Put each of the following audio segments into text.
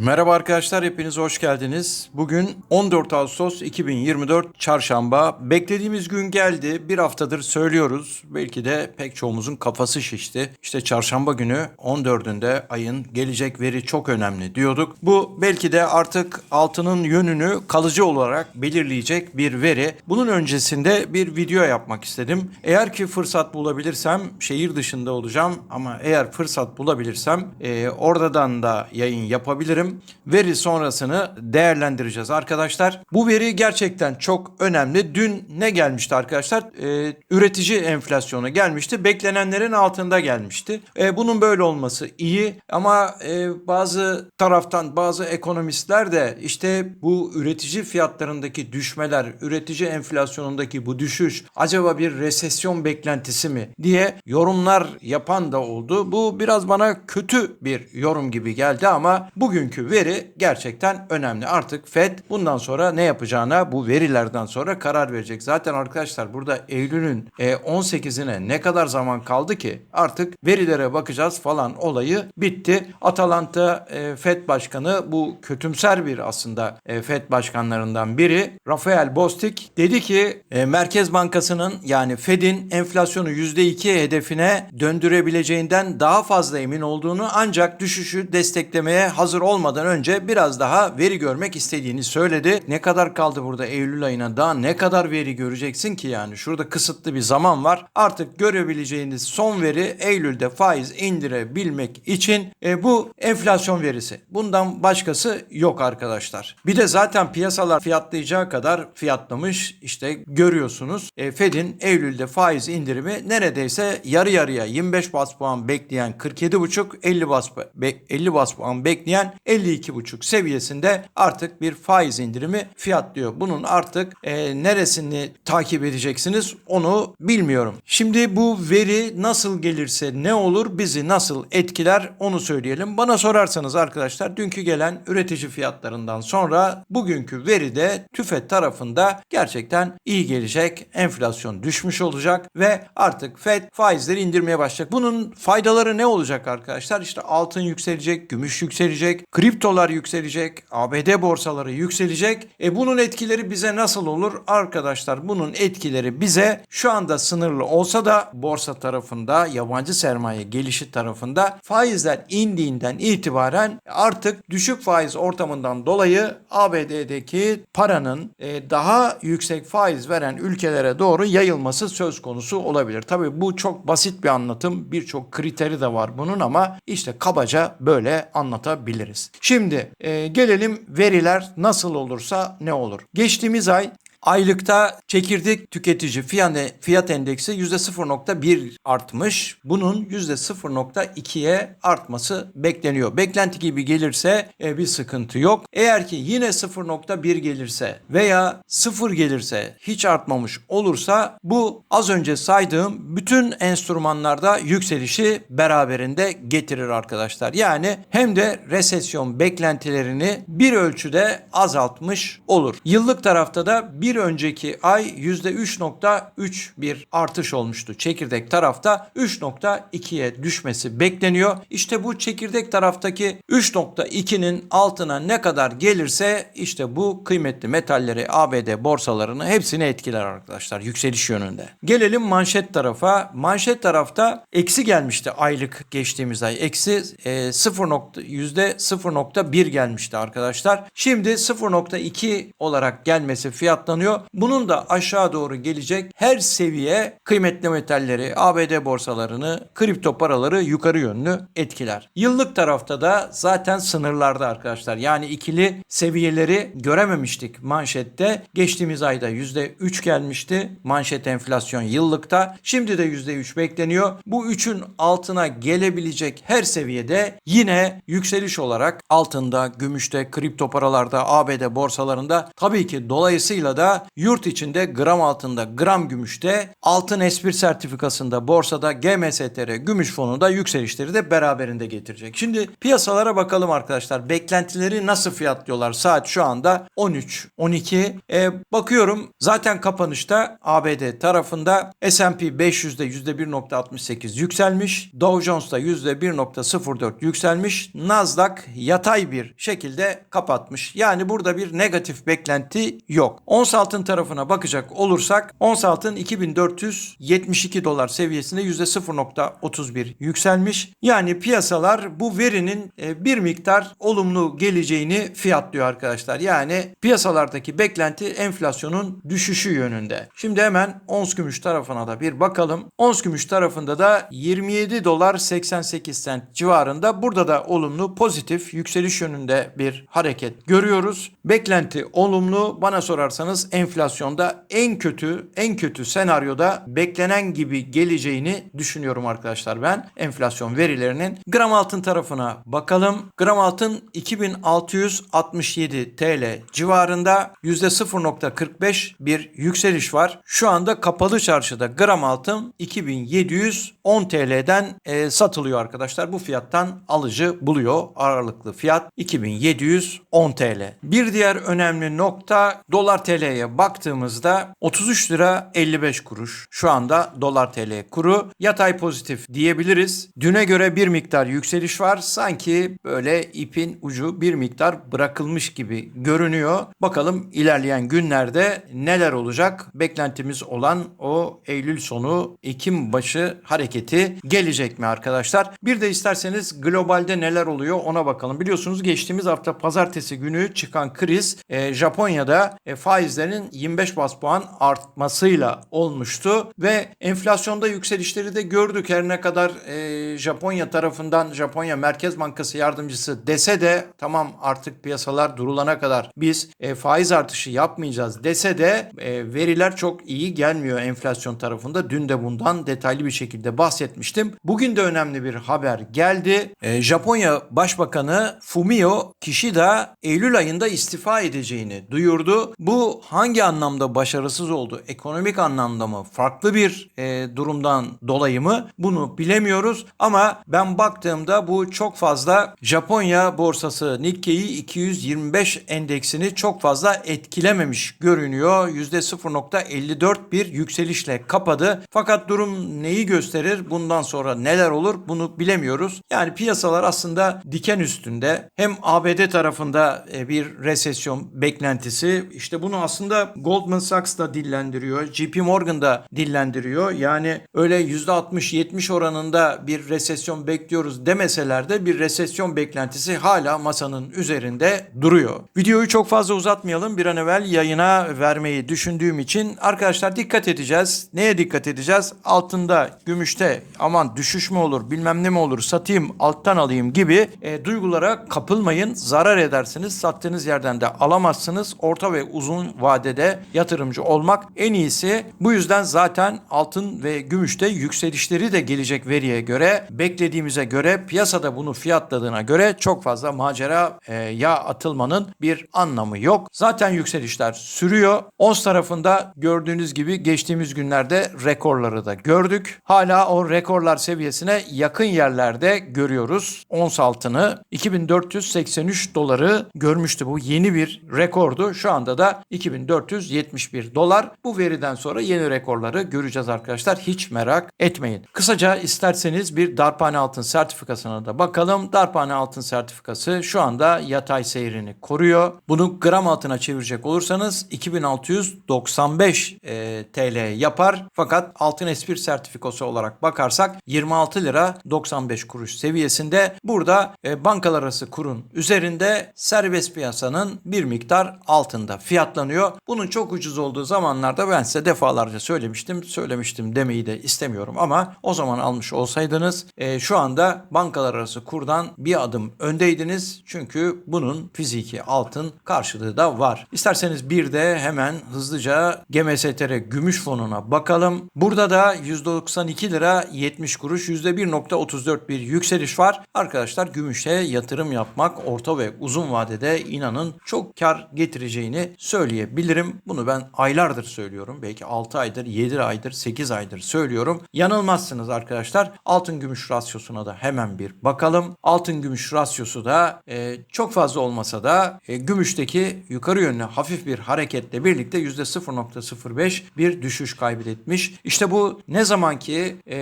Merhaba arkadaşlar, hepiniz hoş geldiniz. Bugün 14 Ağustos 2024 Çarşamba. Beklediğimiz gün geldi. Bir haftadır söylüyoruz. Belki de pek çoğumuzun kafası şişti. İşte çarşamba günü 14'ünde ayın gelecek veri çok önemli diyorduk. Bu belki de artık altının yönünü kalıcı olarak belirleyecek bir veri. Bunun öncesinde bir video yapmak istedim. Eğer ki fırsat bulabilirsem şehir dışında olacağım ama eğer fırsat bulabilirsem e, oradan da yayın yapabilirim. Veri sonrasını değerlendireceğiz arkadaşlar. Bu veri gerçekten çok önemli. Dün ne gelmişti arkadaşlar? E, üretici enflasyonu gelmişti. Beklenenlerin altında gelmişti. E, bunun böyle olması iyi ama e, bazı taraftan bazı ekonomistler de işte bu üretici fiyatlarındaki düşmeler, üretici enflasyonundaki bu düşüş acaba bir resesyon beklentisi mi diye yorumlar yapan da oldu. Bu biraz bana kötü bir yorum gibi geldi ama bugünkü veri gerçekten önemli. Artık Fed bundan sonra ne yapacağına bu verilerden sonra karar verecek. Zaten arkadaşlar burada Eylül'ün e, 18'ine ne kadar zaman kaldı ki artık verilere bakacağız falan olayı bitti. Atalanta e, Fed Başkanı bu kötümser bir aslında e, Fed başkanlarından biri Rafael Bostic dedi ki e, Merkez Bankası'nın yani Fed'in enflasyonu %2 hedefine döndürebileceğinden daha fazla emin olduğunu ancak düşüşü desteklemeye hazır olmadan önce biraz daha veri görmek istediğini söyledi. Ne kadar kaldı burada Eylül ayına daha ne kadar veri göreceksin ki yani şurada kısıtlı bir zaman var. Artık görebileceğiniz son veri Eylül'de faiz indirebilmek için e, bu enflasyon verisi. Bundan başkası yok arkadaşlar. Bir de zaten piyasalar fiyatlayacağı kadar fiyatlamış işte görüyorsunuz. E, Fed'in Eylül'de faiz indirimi neredeyse yarı yarıya 25 bas puan bekleyen 47,5 50 bas 50 bas puan bekleyen 52,5 seviyesinde artık bir faiz indirimi fiyatlıyor. Bunun artık e, neresini takip edeceksiniz onu bilmiyorum. Şimdi bu veri nasıl gelirse ne olur bizi nasıl etkiler onu söyleyelim. Bana sorarsanız arkadaşlar dünkü gelen üretici fiyatlarından sonra bugünkü veri de TÜFED tarafında gerçekten iyi gelecek. Enflasyon düşmüş olacak ve artık Fed faizleri indirmeye başlayacak. Bunun faydaları ne olacak arkadaşlar? İşte altın yükselecek, gümüş yükselecek, kriptolar yükselecek, ABD borsaları yükselecek. E bunun etkileri bize nasıl olur? Arkadaşlar bunun etkileri bize şu anda sınırlı olsa da borsa tarafında, yabancı sermaye gelişi tarafında faizler indiğinden itibaren artık düşük faiz ortamından dolayı ABD'deki paranın e, daha yüksek faiz veren ülkelere doğru yayılması söz konusu olabilir. Tabii bu çok basit bir anlatım. Birçok kriteri de var bunun ama işte kabaca böyle anlatabiliriz. Şimdi e, gelelim veriler nasıl olursa ne olur. Geçtiğimiz ay Aylıkta çekirdek tüketici fiyat, fiyat endeksi %0.1 artmış. Bunun %0.2'ye artması bekleniyor. Beklenti gibi gelirse e, bir sıkıntı yok. Eğer ki yine 0.1 gelirse veya 0 gelirse hiç artmamış olursa bu az önce saydığım bütün enstrümanlarda yükselişi beraberinde getirir arkadaşlar. Yani hem de resesyon beklentilerini bir ölçüde azaltmış olur. Yıllık tarafta da bir önceki ay %3.3 bir artış olmuştu. Çekirdek tarafta 3.2'ye düşmesi bekleniyor. İşte bu çekirdek taraftaki 3.2'nin altına ne kadar gelirse işte bu kıymetli metalleri ABD borsalarını hepsini etkiler arkadaşlar yükseliş yönünde. Gelelim manşet tarafa. Manşet tarafta eksi gelmişti aylık geçtiğimiz ay. Eksi e, 0. %0.1 gelmişti arkadaşlar. Şimdi 0.2 olarak gelmesi fiyatlanıyor. Bunun da aşağı doğru gelecek her seviye kıymetli metalleri, ABD borsalarını, kripto paraları yukarı yönlü etkiler. Yıllık tarafta da zaten sınırlarda arkadaşlar. Yani ikili seviyeleri görememiştik manşette. Geçtiğimiz ayda %3 gelmişti. Manşet enflasyon yıllıkta. Şimdi de %3 bekleniyor. Bu 3'ün altına gelebilecek her seviyede yine yükseliş olarak altında, gümüşte, kripto paralarda, ABD borsalarında tabii ki dolayısıyla da yurt içinde gram altında gram gümüşte altın S1 sertifikasında borsada GMSTR gümüş fonunda yükselişleri de beraberinde getirecek. Şimdi piyasalara bakalım arkadaşlar. Beklentileri nasıl fiyatlıyorlar? Saat şu anda 13, 12. E, bakıyorum zaten kapanışta ABD tarafında S&P 500'de %1.68 yükselmiş. Dow Jones'da %1.04 yükselmiş. Nasdaq yatay bir şekilde kapatmış. Yani burada bir negatif beklenti yok. Ons altın tarafına bakacak olursak ons altın 2472 dolar seviyesinde %0.31 yükselmiş. Yani piyasalar bu verinin e, bir miktar olumlu geleceğini fiyatlıyor arkadaşlar. Yani piyasalardaki beklenti enflasyonun düşüşü yönünde. Şimdi hemen ons gümüş tarafına da bir bakalım. Ons gümüş tarafında da 27 dolar 88 sent civarında. Burada da olumlu pozitif yükseliş yönünde bir hareket görüyoruz. Beklenti olumlu. Bana sorarsanız enflasyonda en kötü en kötü senaryoda beklenen gibi geleceğini düşünüyorum arkadaşlar ben. Enflasyon verilerinin gram altın tarafına bakalım. Gram altın 2667 TL civarında %0.45 bir yükseliş var. Şu anda kapalı çarşıda gram altın 2710 TL'den e, satılıyor arkadaşlar. Bu fiyattan alıcı buluyor. Ağırlıklı fiyat 2710 TL. Bir diğer önemli nokta dolar TL'ye baktığımızda 33 lira 55 kuruş. Şu anda dolar TL kuru yatay pozitif diyebiliriz. Düne göre bir miktar yükseliş var. Sanki böyle ipin ucu bir miktar bırakılmış gibi görünüyor. Bakalım ilerleyen günlerde neler olacak? Beklentimiz olan o Eylül sonu Ekim başı hareketi gelecek mi arkadaşlar? Bir de isterseniz globalde neler oluyor ona bakalım. Biliyorsunuz geçtiğimiz hafta pazartesi günü çıkan kriz e, Japonya'da e, faizlerin 25 bas puan artmasıyla olmuştu ve enflasyonda yükselişleri de gördük. Her ne kadar e, Japonya tarafından Japonya Merkez Bankası yardımcısı dese de tamam artık piyasalar durulana kadar biz e, faiz artışı yapmayacağız dese de e, veriler çok iyi gelmiyor enflasyon tarafında. Dün de bundan detaylı bir şekilde bahsetmiştim. Bugün de önemli bir haber geldi. E, Japonya Başbakanı Fumio Kishida Eylül ayında istifa edeceğini duyurdu. Bu hangi anlamda başarısız oldu? Ekonomik anlamda mı? Farklı bir e, durumdan dolayı mı? Bunu bilemiyoruz ama ben baktığımda bu çok fazla Japonya borsası Nikkei 225 endeksini çok fazla etkilememiş görünüyor. %0.54 bir yükselişle kapadı. Fakat durum neyi gösterir? Bundan sonra neler olur? Bunu bilemiyoruz. Yani piyasalar aslında diken üstünde. Hem ABD tarafında e, bir resesyon beklentisi. İşte bunu aslında Goldman Sachs da dillendiriyor. JP Morgan da dillendiriyor. Yani öyle %60-70 oranında bir resesyon bekliyoruz demeseler de bir resesyon beklentisi hala masanın üzerinde duruyor. Videoyu çok fazla uzatmayalım. Bir an evvel yayına vermeyi düşündüğüm için arkadaşlar dikkat edeceğiz. Neye dikkat edeceğiz? Altında, gümüşte aman düşüş mü olur, bilmem ne mi olur, satayım, alttan alayım gibi e, duygulara kapılmayın. Zarar edersiniz. Sattığınız yerden de alamazsınız. Orta ve uzun vadede yatırımcı olmak en iyisi. Bu yüzden zaten altın ve gümüşte yükselişleri de gelecek veriye göre beklediğimize göre piyasada bunu fiyatladığına göre çok fazla macera e, ya atılmanın bir anlamı yok. Zaten yükselişler sürüyor. Ons tarafında gördüğünüz gibi geçtiğimiz günlerde rekorları da gördük. Hala o rekorlar seviyesine yakın yerlerde görüyoruz. Ons altını 2483 doları görmüştü. Bu yeni bir rekordu. Şu anda da 2471 dolar. Bu veriden sonra yeni rekorları göreceğiz arkadaşlar. Hiç merak etmeyin. Kısaca isterseniz bir darphane altın sertifikasına da bakalım. Darphane altın sertifikası şu anda yatay seyrini koruyor. Bunu gram altına çevirecek olursanız 2695 e, TL yapar. Fakat altın S1 sertifikası olarak bakarsak 26 lira 95 kuruş seviyesinde. Burada e, bankalar arası kurun üzerinde serbest piyasanın bir miktar altında fiyatlanıyor. Bunun çok ucuz olduğu zamanlarda ben size defalarca söylemiştim. Söylemiştim demeyi de istemiyorum ama o zaman almış olsaydınız e, şu anda bankalar arası kurdan bir adım öndeydiniz. Çünkü bunun fiziki altın karşılığı da var. İsterseniz bir de hemen hızlıca GMSTR gümüş fonuna bakalım. Burada da 192 lira 70 kuruş %1.34 bir yükseliş var. Arkadaşlar gümüşe yatırım yapmak orta ve uzun vadede inanın çok kar getireceğini söyleyebilirim bilirim. Bunu ben aylardır söylüyorum. Belki 6 aydır, 7 aydır, 8 aydır söylüyorum. Yanılmazsınız arkadaşlar. Altın gümüş rasyosuna da hemen bir bakalım. Altın gümüş rasyosu da e, çok fazla olmasa da e, gümüşteki yukarı yönlü hafif bir hareketle birlikte %0.05 bir düşüş kaybetmiş. İşte bu ne zaman ki e,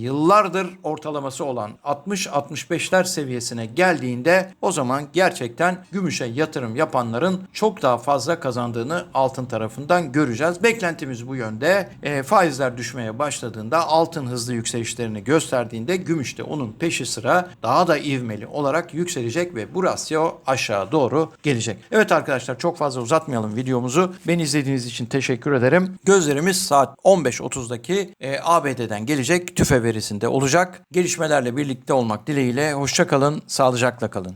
yıllardır ortalaması olan 60-65'ler seviyesine geldiğinde o zaman gerçekten gümüşe yatırım yapanların çok daha fazla kazandığını altın tarafından göreceğiz. Beklentimiz bu yönde. E, faizler düşmeye başladığında altın hızlı yükselişlerini gösterdiğinde gümüş de onun peşi sıra daha da ivmeli olarak yükselecek ve bu rasyo aşağı doğru gelecek. Evet arkadaşlar çok fazla uzatmayalım videomuzu. Beni izlediğiniz için teşekkür ederim. Gözlerimiz saat 15.30'daki e, ABD'den gelecek tüfe verisinde olacak. Gelişmelerle birlikte olmak dileğiyle. Hoşçakalın, sağlıcakla kalın.